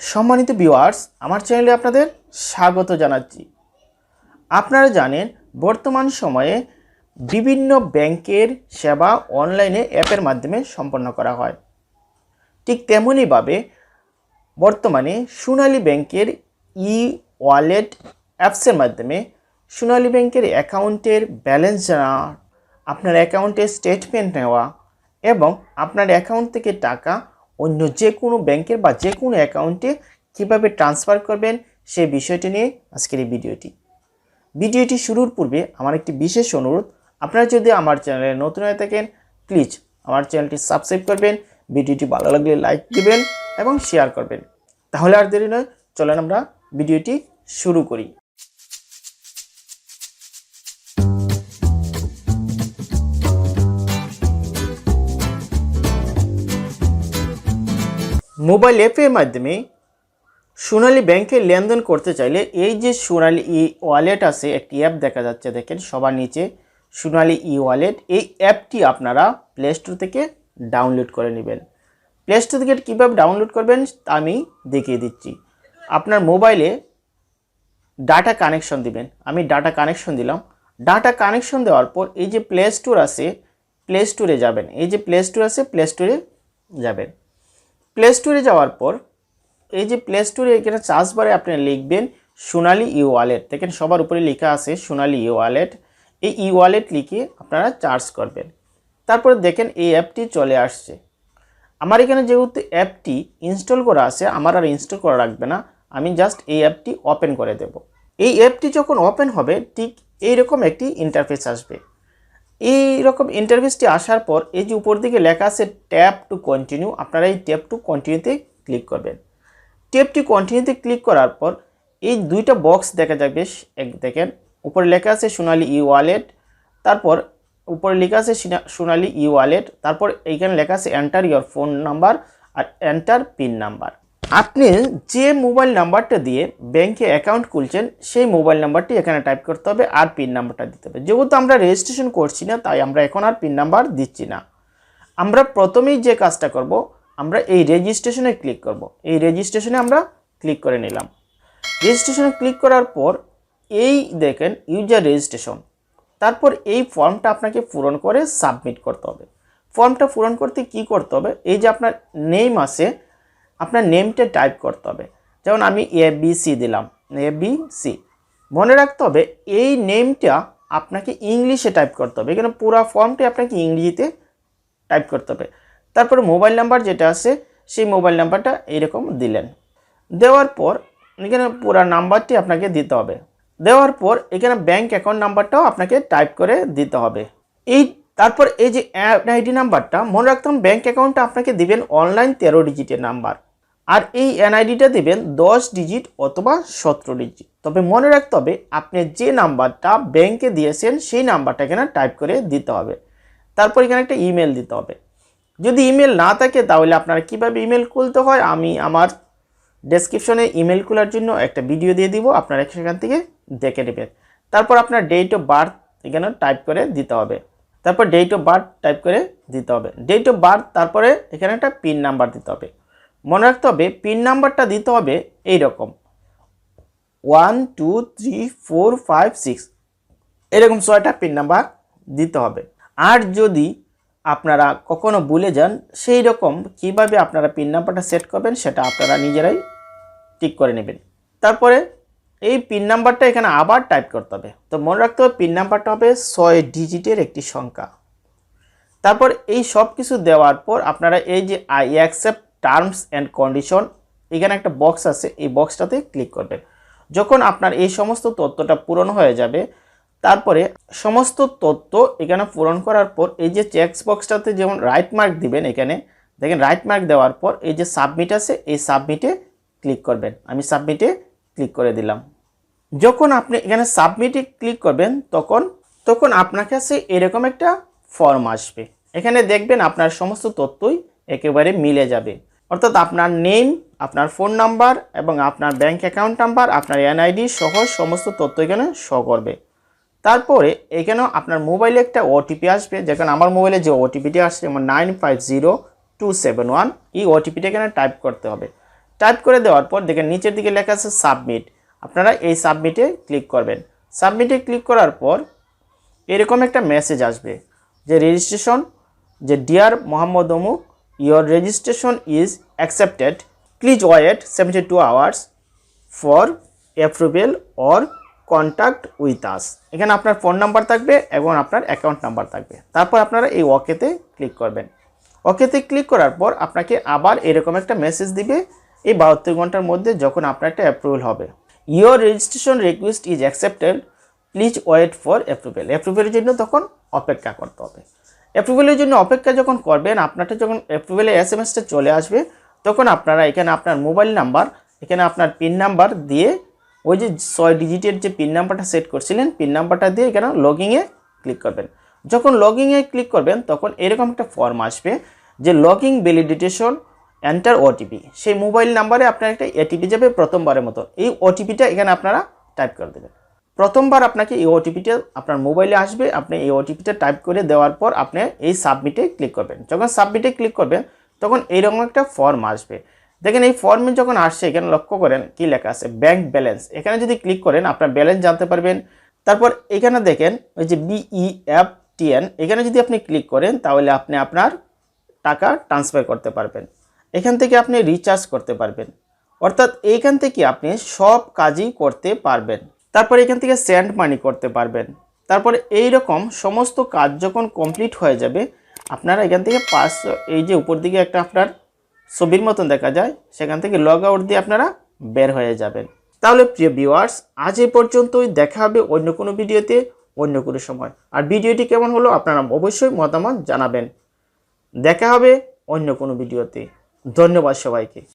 সম্মানিত ভিউয়ার্স আমার চ্যানেলে আপনাদের স্বাগত জানাচ্ছি। আপনারা জানেন, বর্তমান সময়ে বিভিন্ন ব্যাংকের সেবা অনলাইনে অ্যাপের মাধ্যমে সম্পন্ন করা হয়। ঠিক তেমনইভাবে বর্তমানে সোনালী ব্যাংকের ই ওয়ালেট অ্যাপসের মাধ্যমে সোনালী ব্যাংকের অ্যাকাউন্টের ব্যালেন্স জানা, আপনার অ্যাকাউন্টের স্টেটমেন্ট নেওয়া এবং আপনার অ্যাকাউন্ট থেকে টাকা অন্য যে কোনো ব্যাংকের বা যে কোনো অ্যাকাউন্টে কীভাবে ট্রান্সফার করবেন সে বিষয়টি নিয়ে আজকের এই ভিডিওটি। ভিডিওটি শুরুর পূর্বে আমার একটি বিশেষ অনুরোধ, আপনারা যদি আমার চ্যানেলে নতুন হয়ে থাকেন, প্লিজ আমার চ্যানেলটি সাবস্ক্রাইব করবেন, ভিডিওটি ভালো লাগলে লাইক দেবেন এবং শেয়ার করবেন। তাহলে আর দেরি নয়, চলেন আমরা ভিডিওটি শুরু করি। মোবাইল অ্যাপের মাধ্যমে সোনালী ব্যাংকে লেনদেন করতে চাইলে এই যে সোনালী ই ওয়ালেট আছে, একটি অ্যাপ দেখা যাচ্ছে, দেখেন সবার নিচে সোনালী ই ওয়ালেট, এই অ্যাপটি আপনারা প্লে স্টোর থেকে ডাউনলোড করে নেবেন। প্লে স্টোর থেকে কীভাবে ডাউনলোড করবেন তা আমি দেখিয়ে দিচ্ছি। আপনার মোবাইলে ডাটা কানেকশন দিবেন। আমি ডাটা কানেকশন দিলাম। ডাটা কানেকশন দেওয়ার পর এই যে প্লে স্টোর আছে প্লে স্টোরে যাবেন। এই যে প্লে স্টোর আছে প্লে স্টোরে যাবেন। প্লে স্টোরে যাওয়ার পর, এই যে প্লে স্টোরে এখানে চার্জ বারে আপনি লিখবেন সোনালি ই ওয়ালেট দেখেন সবার উপরে লেখা আছে সোনালি ই ওয়ালেট এই ই ওয়ালেট লিখে আপনারা চার্জ করবেন। তারপরে দেখেন এই অ্যাপটি চলে আসছে। আমার এখানে যেহেতু অ্যাপটি ইনস্টল করা আছে, আমার আর ইনস্টল করা রাখবে না। আমি জাস্ট এই অ্যাপটি ওপেন করে দেব। এই অ্যাপটি যখন ওপেন হবে, ঠিক এইরকম একটি ইন্টারফেস আসবে। এই রকম ইন্টারফেসটি আসার পর এই যে উপর দিকে লেখা আছে ট্যাপ টু কন্টিনিউ আপনারা এই ট্যাপ টু কন্টিনিউতে ক্লিক করবেন। ট্যাপটি কন্টিনিউতে ক্লিক করার পর এই দুইটা বক্স দেখা যাবে, এক দেখেন, উপরে লেখা আছে সোনালি ই ওয়ালেট তারপর উপরে লেখা আছে সিনা- সোনালি ই ওয়ালেট তারপর এইখানে লেখা আছে এন্টার ইওর ফোন নাম্বার আর এন্টার পিন নাম্বার আপনি যে মোবাইল নাম্বারটা দিয়ে ব্যাংকে অ্যাকাউন্ট খুলছেন, সেই মোবাইল নাম্বারটি এখানে টাইপ করতে হবে আর পিন নাম্বারটা দিতে হবে। যেহেতু আমরা রেজিস্ট্রেশন করছি না, তাই আমরা এখন আর পিন নাম্বার দিচ্ছি না। আমরা প্রথমেই যে কাজটা করব, আমরা এই রেজিস্ট্রেশনে ক্লিক করব। এই রেজিস্ট্রেশনে আমরা ক্লিক করে নিলাম। রেজিস্ট্রেশনে ক্লিক করার পর এই দেখেন ইউজার রেজিস্ট্রেশন। তারপর এই ফর্মটা আপনাকে পূরণ করে সাবমিট করতে হবে। ফর্মটা পূরণ করতে কি করতে হবে? এই যে আপনার নেম আছে আপনার নেমটা টাইপ করতে হবে। যেমন আমি এ বি সি দিলাম। এ বি সি মনে রাখতে হবে, এই নেমটা আপনাকে ইংলিশে টাইপ করতে হবে। এখানে পুরো ফর্মটি আপনাকে ইংরেজিতে টাইপ করতে হবে। তারপরে মোবাইল নাম্বার যেটা আছে, সেই মোবাইল নাম্বারটা এইরকম দিলেন। দেওয়ার পর এখানে পুরো নাম্বারটি আপনাকে দিতে হবে। দেওয়ার পর এখানে ব্যাংক অ্যাকাউন্ট নাম্বারটাও আপনাকে টাইপ করে দিতে হবে। এই, তারপর এই যে এনআইডি নাম্বারটা মনে রাখতে হবে ব্যাংক অ্যাকাউন্টটা আপনাকে দিবেন অনলাইন তেরো ডিজিটের নাম্বার আর এই এনআইডিটা দেবেন দশ ডিজিট অথবা সতেরো ডিজিট তবে মনে রাখতে হবে, আপনি যে নাম্বারটা ব্যাংকে দিয়েছেন, সেই নাম্বারটা এখানে টাইপ করে দিতে হবে। তারপর এখানে একটা ইমেল দিতে হবে। যদি ইমেল না থাকে, তাহলে আপনারা কীভাবে ইমেল খুলতে হয়? আমি আমার ডেসক্রিপশনে ইমেল খোলার জন্য একটা ভিডিও দিয়ে দিব, আপনারা সেখান থেকে দেখে নেবেন। তারপর আপনার ডেট অফ বার্থ এখানে টাইপ করে দিতে হবে। তারপর ডেট অফ বার্থ টাইপ করে দিতে হবে। ডেট অফ বার্থ তারপরে এখানে একটা পিন নাম্বার দিতে হবে। মনে রাখতে হবে পিন নাম্বারটা দিতে হবে এই রকম one two three four five six এরকম ছয়টা পিন নাম্বার দিতে হবে। আর যদি আপনারা কখনো ভুলে যান সেই রকম কীভাবে আপনারা পিন নাম্বারটা সেট করবেন, সেটা আপনারা নিজেরাই ঠিক করে নেবেন। তারপরে এই পিন নাম্বারটা এখানে আবার টাইপ করতে হবে। তো মনে রাখতে হবে পিন নাম্বারটা হবে ছয় ডিজিটের একটি সংখ্যা। তারপর এই সব কিছু দেওয়ার পর আপনারা এই যে I accept terms and condition এখানে একটা বক্স আছে, এই বক্সটাতে ক্লিক করবেন। যখন আপনার এই সমস্ত তথ্যটা পূরণ হয়ে যাবে, তারপরে সমস্ত তথ্য এখানে পূরণ করার পর, এই যে চেকস বক্সটাতে যেমন রাইট মার্ক দিবেন এখানে, দেখেন রাইট মার্ক দেওয়ার পর, এই যে সাবমিট আছে, এই সাবমিটে ক্লিক করবেন। আমি সাবমিটে ক্লিক করে দিলাম। যখন আপনি এখানে সাবমিটে ক্লিক করবেন, তখন তখন আপনার কাছে এরকম একটা ফর্ম আসবে। এখানে দেখবেন আপনার সমস্ত তথ্যই একেবারে মিলে যাবে। অর্থাৎ আপনার নেম আপনার ফোন নাম্বার এবং আপনার ব্যাংক অ্যাকাউন্ট নাম্বার আপনার এনআইডি সহ সমস্ত তথ্য এখানে শো করবে। তারপরে এখানেও আপনার মোবাইলে একটা ওটিপি আসবে, যেখানে আমার মোবাইলে যে ওটিপিটি আসছে যেমন nine five zero two seven one এই ওটিপিটা এখানে টাইপ করতে হবে। টাইপ করে দেওয়ার পর দেখেন নিচের দিকে লেখা আছে সাবমিট আপনারা এই সাবমিটে ক্লিক করবেন। সাবমিটে ক্লিক করার পর এরকম একটা মেসেজ আসবে, যে রেজিস্ট্রেশন যে ডিয়ার মোহাম্মদ অমুক registration is accepted please wait seventy two hours for approval or contact with us এখানে আপনার ফোন নাম্বার থাকবে এবং আপনার অ্যাকাউন্ট নাম্বার থাকবে। তারপর আপনারা এই ওকেতে ক্লিক করবেন। ওকেতে ক্লিক করার পর আপনাকে আবার এরকম একটা মেসেজ দিবে এই বাহাত্তর ঘণ্টার মধ্যে যখন আপনার একটা অ্যাপ্রুভেল হবে। Your registration request is accepted please wait for approval অ্যাপ্রুভেলের জন্য তখন অপেক্ষা করতে হবে। অ্যাপ্রুভেলের জন্য অপেক্ষা যখন করবেন, আপনারটা যখন অ্যাপ্রুভেলের এস এম এসটা চলে আসবে, তখন আপনারা এখানে আপনার মোবাইল নাম্বার এখানে আপনার পিন নাম্বার দিয়ে ওই যে ছয় ডিজিটের যে পিন নাম্বারটা সেট করছিলেন পিন নাম্বারটা দিয়ে এখানে লগিংয়ে ক্লিক করবেন। যখন লগিংয়ে ক্লিক করবেন, তখন এরকম একটা ফর্ম আসবে যে লগিং ভ্যালিডিটেশন এন্টার ওটিপি সেই মোবাইল নাম্বারে আপনার একটা এটিপি যাবে প্রথমবারের মতো। এই ওটিপিটা এখানে আপনারা টাইপ করে দেবেন। প্রথমবার আপনাকে এই ওটিপিটা আপনার মোবাইলে আসবে, আপনি এই ওটিপিটা টাইপ করে দেওয়ার পর আপনি এই সাবমিটে ক্লিক করবেন। যখন সাবমিটে ক্লিক করবেন, তখন এইরকম একটা ফর্ম আসবে। দেখেন এই ফর্মে যখন আসছে, এখানে লক্ষ্য করেন কি লেখা আছে ব্যাংক ব্যালেন্স এখানে যদি ক্লিক করেন, আপনার ব্যালেন্স জানতে পারবেন। তারপর এখানে দেখেন, ওই যে বিই এফ টিএন এখানে যদি আপনি ক্লিক করেন, তাহলে আপনি আপনার টাকা ট্রান্সফার করতে পারবেন। এখান থেকে আপনি রিচার্জ করতে পারবেন। অর্থাৎ এইখান থেকে আপনি সব কাজই করতে পারবেন। তারপর এখান থেকে স্যান্ড মানি করতে পারবেন। তারপরে এই রকম সমস্ত কাজ যখন কমপ্লিট হয়ে যাবে, আপনারা এখান থেকে পাঁচ এই যে উপর দিকে একটা আপনার ছবির মতন দেখা যায়, সেখান থেকে লগ আউট দিয়ে আপনারা বের হয়ে যাবেন। তাহলে প্রিয় ভিউয়ার্স আজ এই পর্যন্তই, দেখা হবে অন্য কোনো ভিডিওতে অন্য কোনো সময়। আর ভিডিওটি কেমন হলো আপনারা অবশ্যই মতামত জানাবেন। দেখা হবে অন্য কোনো ভিডিওতে। ধন্যবাদ সবাইকে।